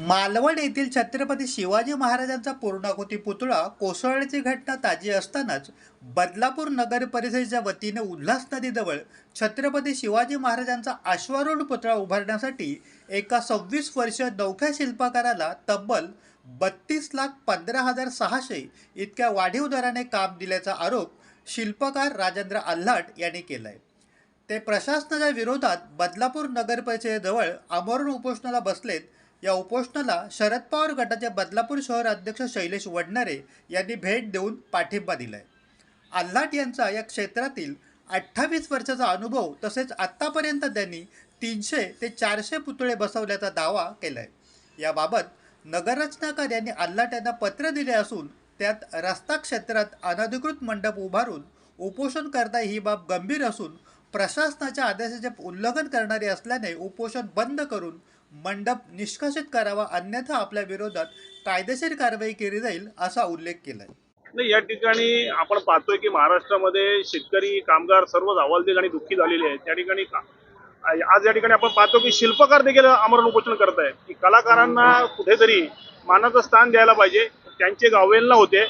मालवण येथील छत्रपती शिवाजी महाराजांचा पूर्णाकृती पुतळा कोसळण्याची घटना ताजी असतानाच बदलापूर नगर परिषदेच्या वतीने उल्हास नदीजवळ छत्रपती शिवाजी महाराजांचा अश्वारूढ पुतळा उभारण्यासाठी एका सव्वीस वर्ष नौख्या शिल्पकाराला तब्बल बत्तीस लाख पंधरा हजार सहाशे इतक्या वाढीव दराने काम दिल्याचा आरोप शिल्पकार राजेंद्र आल्हाट यांनी केला आहे ते प्रशासनाच्या विरोधात बदलापूर नगर परिषदेजवळ आमरण उपोषणाला बसलेत या उपोषणाला शरद पवार गटाचे बदलापूर शहर अध्यक्ष शैलेश वडणारे यांनी भेट देऊन पाठिंबा दिलाय. आल्हाट यांचा या क्षेत्रातील अठ्ठावीस वर्षाचा अनुभव तसेच आत्तापर्यंत त्यांनी तीनशे ते चारशे पुतळे बसवल्याचा दावा केलाय. याबाबत नगररचनाकार यांनी आल्हाट यांना पत्र दिले असून त्यात रस्ता क्षेत्रात अनधिकृत मंडप उभारून उपोषण करता ही बाब गंभीर असून प्रशासनाच्या आदेशाचे उल्लंघन करणारे असल्याने उपोषण बंद करून मंडप निष्कासित करावा अन्यथा आपल्या विरोधात कायदेशीर कारवाई केली जाईल असा उल्लेख केलाय. नाही या ठिकाणी आपण पाहतोय की महाराष्ट्रामध्ये शेतकरी कामगार सर्वच हवालदिल आणि दुःखी झालेले आहेत. त्या ठिकाणी आज या ठिकाणी आपण पाहतो की शिल्पकार देखील आमरण उपोषण करत आहेत. की कलाकारांना कुठेतरी मानाचं स्थान द्यायला पाहिजे. त्यांचे गावेलना होते.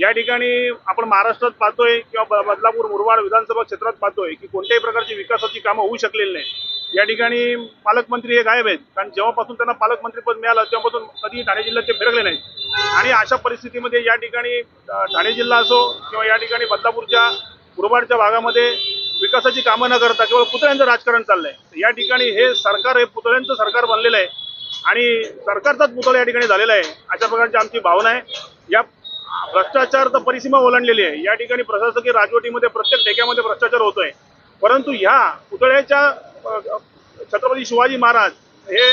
या ठिकाणी आपण महाराष्ट्रात पाहतोय किंवा बदलापूर मुरबाड विधानसभा क्षेत्रात पाहतोय की कोणत्याही प्रकारची विकासाची कामं होऊ शकलेली नाही या ठिकाणी पालकमंत्री हे गायब आहेत. कारण जेव्हापासून त्यांना पालकमंत्रीपद मिळालं तेव्हापासून कधी ठाणे जिल्ह्यात ते फिरकले नाहीत. आणि अशा परिस्थितीमध्ये या ठिकाणी ठाणे जिल्हा असो किंवा या ठिकाणी बदलापूरच्या मुरबाडच्या भागामध्ये विकासाची कामं न करता केवळ पुतळ्यांचं राजकारण चाललंय. या ठिकाणी हे सरकार हे पुतळ्यांचं सरकार बनलेलं आहे. आणि सरकारचाच पुतळा या ठिकाणी झालेला आहे. अशा प्रकारची आमची भावना आहे. या भ्रष्टाचार तर परिसीमा ओलांडलेली आहे. या ठिकाणी प्रशासकीय राजवटीमध्ये प्रत्येक ठेक्यामध्ये भ्रष्टाचार होतोय. परंतु ह्या पुतळ्याच्या छत्रपती शिवाजी महाराज हे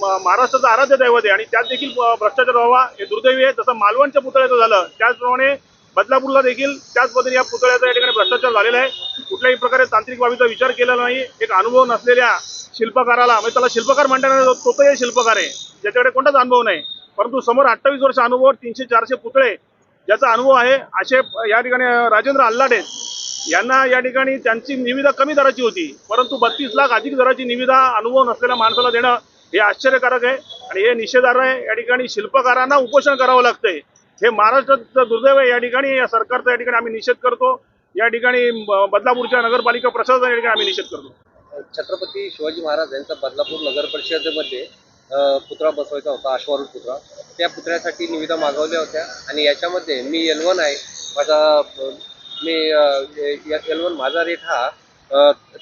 महाराष्ट्राचं आराध्य दैवत आहे. आणि त्यात देखील भ्रष्टाचार व्हावा हे दुर्दैवी आहे. जसं मालवणच्या पुतळ्याचं झालं त्याचप्रमाणे बदलापूरला देखील त्याच पद्धतीने या पुतळ्याचा या ठिकाणी भ्रष्टाचार झालेला आहे. कुठल्याही प्रकारे तांत्रिक बाबीचा विचार केलेला नाही. एक अनुभव नसलेल्या शिल्पकाराला म्हणजे त्याला शिल्पकार म्हणताना तो तो तर शिल्पकार आहे. ज्याच्याकडे कोणताच अनुभव नाही. परंतु समोर अठ्ठावीस वर्ष अनुभव तीनशे चारशे पुतळे ज्याचा अनुभव आहे असे या ठिकाणी राजेंद्र आल्लाडे यांना या ठिकाणी त्यांची निविदा कमी दराची होती परंतु बत्तीस लाख अधिक दराची निविदा अनुभव नसलेल्या माणसाला देणं हे आश्चर्यकारक आहे आणि हे निषेधार्ह आहे. या ठिकाणी शिल्पकारांना उपोषण करावं लागतंय. हे महाराष्ट्राचं दुर्दैव आहे. या ठिकाणी या सरकारचा या ठिकाणी आम्ही निषेध करतो. या ठिकाणी बदलापूरच्या नगरपालिका प्रशासन या ठिकाणी आम्ही निषेध करतो. छत्रपती शिवाजी महाराज यांचा बदलापूर नगर परिषदेमध्ये पुतळा बसवायचा होता अश्वारूढ पुतळा. त्या पुतळ्यासाठी निविदा मागवल्या होत्या आणि याच्यामध्ये मी एल वन आहे. माझा मी एल वन माझा रेट हा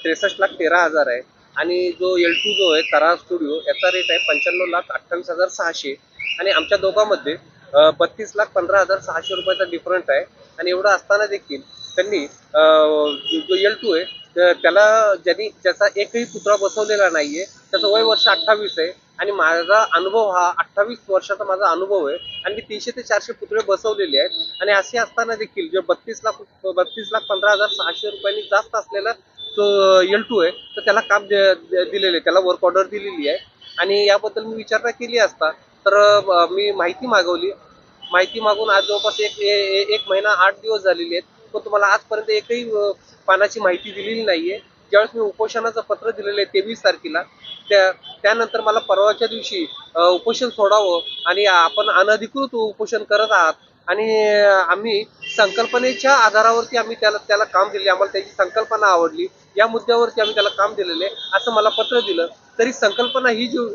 त्रेसष्ट लाख तेरा हजार आहे. आणि जो एल टू जो आहे तारा स्टुडिओ याचा रेट आहे पंच्याण्णव लाख अठ्ठावीस हजार सहाशे. आणि आमच्या दोघांमध्ये बत्तीस लाख पंधरा हजार सहाशे रुपयाचा डिफरंट आहे. आणि एवढं असताना देखील त्यांनी जो- एल टू आहे त्याला ज्यांनी ज्याचा एकही पुतळा बसवलेला नाहीये त्याचं वय वर्ष अठ्ठावीस आहे. आणि माझा अनुभव हा अठ्ठावीस वर्षाचा माझा अनुभव आहे. आणि मी तीनशे ते चारशे पुतळे बसवलेले आहेत. आणि असे असताना देखील जे बत्तीस लाख बत्तीस लाख पंधरा हजार सहाशे रुपयांनी जास्त असलेला जो एल टू आहे तर त्याला काम दे- दिलेले आहे. त्याला वर्क ऑर्डर दिलेली आहे. आणि याबद्दल मी विचारणा केली असता तर मी माहिती मागवली. माहिती मागून आज जवळपास एक ए- ए- एक महिना आठ दिवस झालेले आहेत. पण तुम्हाला आजपर्यंत एकही पानाची माहिती दिलेली नाहीये. ज्यावेळेस मी उपोषणाचं पत्र दिलेलं आहे तेवीस तारखेला त्या त्यानंतर मला परवाच्या दिवशी उपोषण सोडावं आणि आपण अनधिकृत उपोषण करत आहात. आणि आम्ही संकल्पनेच्या आधारावरती आम्ही त्याला त्याला काम दिले. आम्हाला त्याची संकल्पना आवडली. या मुद्द्यावरती आम्ही त्याला काम दिलेले आहे असं मला पत्र दिलं. तरी संकल्पना ही जो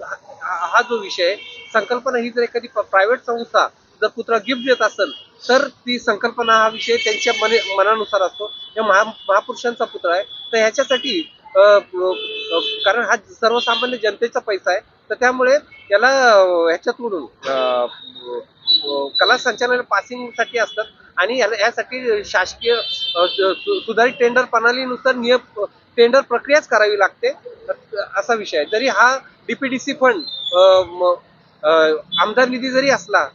हा जो विषय आहे संकल्पना ही जर एखादी प्रायव्हेट संस्था जर कुत्रा गिफ्ट देत असेल तर ती संकल्पना हा विषय त्यांच्या मने मनानुसार असतो. या महा महापुरुषांचा पुतळा आहे. तर ह्याच्यासाठी कारण हा सर्वसामान्य जनतेचा पैसा आहे. तर त्यामुळे याला ह्याच्यातून कला संचालन पासिंगसाठी असतात. आणि याला यासाठी शासकीय सुधारित टेंडर प्रणालीनुसार नियम टेंडर प्रक्रियाच करावी लागते. असा विषय आहे. जरी हा डीपीडीसी फंड आमदार निधी जरी असला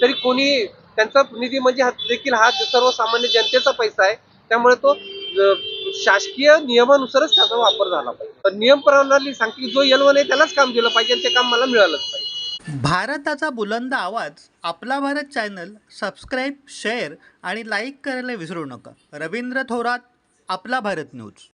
तरी कोणी त्यांचा निधी म्हणजे हा देखील हा सर्वसामान्य जनतेचा पैसा आहे. त्यामुळे तो शासकीय नियमानुसारच त्याचा वापर झाला पाहिजे. नियम प्रणाली सांगते जो एल आहे त्यालाच काम दिलं पाहिजे ते काम मला मिळालंच पाहिजे. भारताचा बुलंद आवाज आपला भारत चॅनल सबस्क्राईब शेअर आणि लाईक करायला विसरू नका. रवींद्र थोरात आपला भारत न्यूज.